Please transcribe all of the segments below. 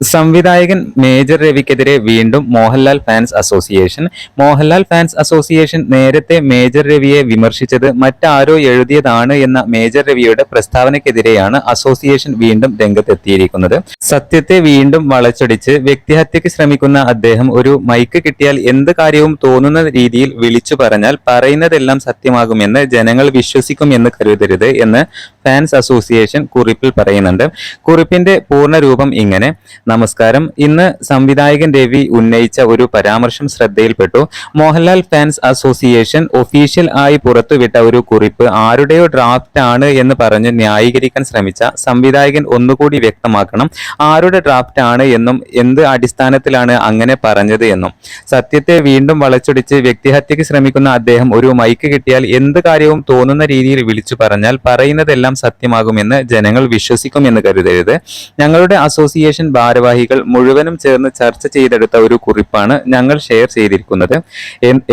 സംവിധായകൻ മേജർ രവിക്കെതിരെ വീണ്ടും Mohanlal fans association. Mohanlal fans association നേരത്തെ മേജർ രവിയെ വിമർശിച്ചത് മറ്റാരോ എഴുതിയതാണ് എന്ന മേജർ രവിയുടെ പ്രസ്താവനയ്ക്കെതിരെയാണ് അസോസിയേഷൻ വീണ്ടും രംഗത്തെത്തിയിരിക്കുന്നത്. സത്യത്തെ വീണ്ടും വളച്ചൊടിച്ച് വ്യക്തിഹത്യക്ക് ശ്രമിക്കുന്ന അദ്ദേഹം ഒരു മൈക്ക് കിട്ടിയാൽ എന്ത് കാര്യവും തോന്നുന്ന രീതിയിൽ വിളിച്ചു പറഞ്ഞാൽ പറയുന്നതെല്ലാം സത്യമാകുമെന്ന് ജനങ്ങൾ വിശ്വസിക്കും എന്ന് കരുതരുത് എന്ന് ഫാൻസ് അസോസിയേഷൻ കുറിപ്പിൽ പറയുന്നുണ്ട്. കുറിപ്പിന്റെ പൂർണരൂപം ഇങ്ങനെ. നമസ്കാരം. ഇന്ന് സംവിധായകൻ രവി ഉന്നയിച്ച ഒരു പരാമർശം ശ്രദ്ധയിൽപ്പെട്ടു. മോഹൻലാൽ ഫാൻസ് അസോസിയേഷൻ ഒഫീഷ്യൽ ആയി പുറത്തുവിട്ട ഒരു കുറിപ്പ് ആരുടെയോ ഡ്രാഫ്റ്റ് ആണ് എന്ന് പറഞ്ഞ് ന്യായീകരിക്കാൻ ശ്രമിച്ച സംവിധായകൻ ഒന്നുകൂടി വ്യക്തമാക്കണം. ആരുടെ ഡ്രാഫ്റ്റ് ആണ് എന്നും എന്ത് അടിസ്ഥാനത്തിലാണ് അങ്ങനെ പറഞ്ഞത് എന്നും. സത്യത്തെ വീണ്ടും വളച്ചൊടിച്ച് വ്യക്തിഹത്യക്ക് ശ്രമിക്കുന്ന അദ്ദേഹം ഒരു മൈക്ക് കിട്ടിയാൽ എന്ത് കാര്യവും തോന്നുന്ന രീതിയിൽ വിളിച്ചു പറഞ്ഞാൽ പറയുന്നതെല്ലാം സത്യമാകുമെന്ന് ജനങ്ങൾ വിശ്വസിക്കുമെന്ന് കരുതരുത്. ഞങ്ങളുടെ അസോസിയേഷൻ ഭാരവാഹികൾ മുഴുവനും ചേർന്ന് ചർച്ച ചെയ്തെടുത്ത ഒരു കുറിപ്പാണ് ഞങ്ങൾ ഷെയർ ചെയ്തിരിക്കുന്നത്.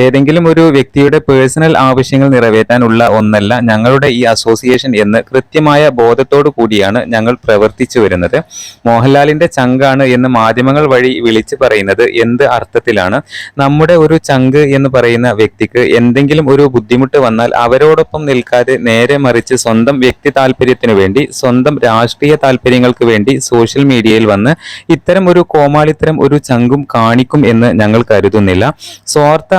ഏതെങ്കിലും ഒരു വ്യക്തിയുടെ പേഴ്സണൽ ആവശ്യങ്ങൾ നിറവേറ്റാനുള്ള ഒന്നല്ല ഞങ്ങളുടെ ഈ അസോസിയേഷൻ എന്ന് കൃത്യമായ ബോധത്തോടു കൂടിയാണ് ഞങ്ങൾ പ്രവർത്തിച്ചു വരുന്നത്. മോഹൻലാലിന്റെ ചങ്കാണ് എന്ന് മാധ്യമങ്ങൾ വഴി വിളിച്ചു പറയുന്നത് എന്ത് അർത്ഥത്തിലാണ്? നമ്മുടെ ഒരു ചങ്ക് എന്ന് പറയുന്ന വ്യക്തിക്ക് എന്തെങ്കിലും ഒരു ബുദ്ധിമുട്ട് വന്നാൽ അവരോടൊപ്പം നിൽക്കാതെ നേരെ മറിച്ച് സ്വന്തം വ്യക്തി താല്പര്യത്തിനു വേണ്ടി സ്വന്തം രാഷ്ട്രീയ താല്പര്യങ്ങൾക്ക് വേണ്ടി സോഷ്യൽ മീഡിയയിൽ വന്ന് ഇത്തരം ഒരു കോമാളിത്തരം ഒരു ചങ്കും കാണിക്കും എന്ന് ഞങ്ങൾ കരുതുന്നില്ല. സ്വാർത്ഥ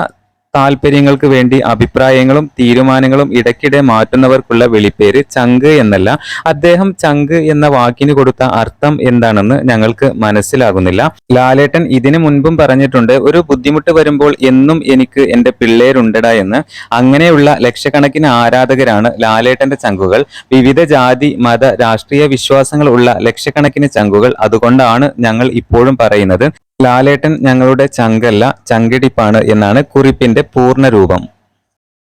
താല്പര്യങ്ങൾക്ക് വേണ്ടി അഭിപ്രായങ്ങളും തീരുമാനങ്ങളും ഇടയ്ക്കിടെ മാറ്റുന്നവർക്കുള്ള വിളിപ്പേര് ചങ്ക് എന്നല്ല. അദ്ദേഹം ചങ്ക് എന്ന വാക്കിന് കൊടുത്ത അർത്ഥം എന്താണെന്ന് ഞങ്ങൾക്ക് മനസ്സിലാകുന്നില്ല. ലാലേട്ടൻ ഇതിനു മുൻപും പറഞ്ഞിട്ടുണ്ട് ഒരു ബുദ്ധിമുട്ട് വരുമ്പോൾ എന്നും എനിക്ക് എന്റെ പിള്ളേരുണ്ടടാ എന്ന്. അങ്ങനെയുള്ള ലക്ഷക്കണക്കിന് ആരാധകരാണ് ലാലേട്ടന്റെ ചങ്കുകൾ. വിവിധ ജാതി മത രാഷ്ട്രീയ വിശ്വാസങ്ങൾ ഉള്ള ലക്ഷക്കണക്കിന് ചങ്കുകൾ അതുകൊണ്ടാണ് ഞങ്ങൾ ഇപ്പോഴും പറയുന്നത്. ലാലേട്ടൻ ഞങ്ങളുടെ ചങ്കല്ല ചങ്കിടിപ്പാണ് എന്നാണ് കുറിപ്പിന്റെ പൂർണ രൂപം.